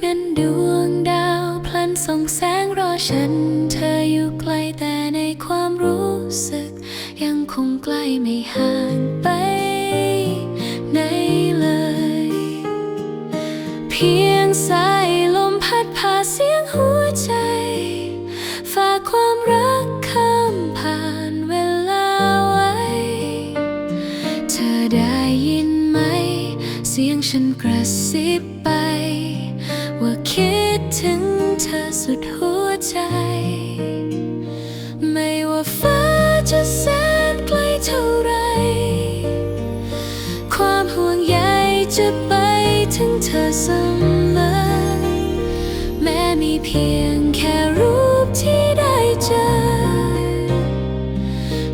เงินดวงดาวพลันส่องแสงรอฉัน เธออยู่ไกลแต่ในความรู้สึก ยังคงใกล้ไม่ห่างไปไหนเลย เพียงสายลมพัดพาเสียงหัวใจ ฝากความรักข้ามผ่านเวลาไว้ เธอได้ยินไหม เสียงฉันกระซิบไป ดถึงเธอสุดหัวใจ ไม่ว่าฟ้าจะแสนไกลเท่าไร ความห่วงใยจะไปถึงเธอเสมอ แม้มีเพียงแค่รูปที่ได้เจอ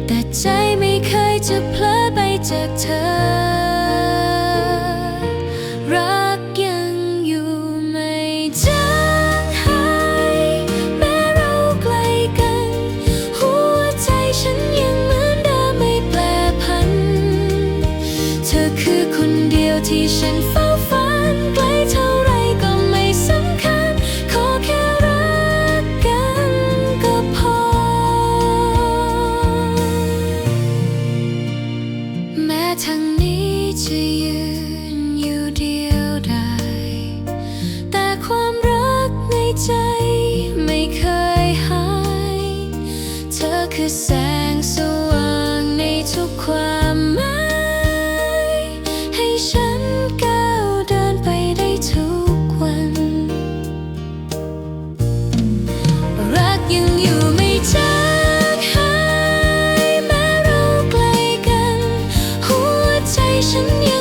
แต่ใจไม่เคยจะเพลอไปจากเธอางนี้จะยืนอยู่เดียวดายแต่ความรักในใจไม่เคยหาย เธอคือแสง วใ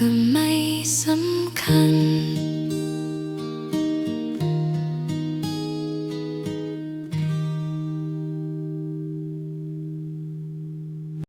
ก็ไม่สำคัญ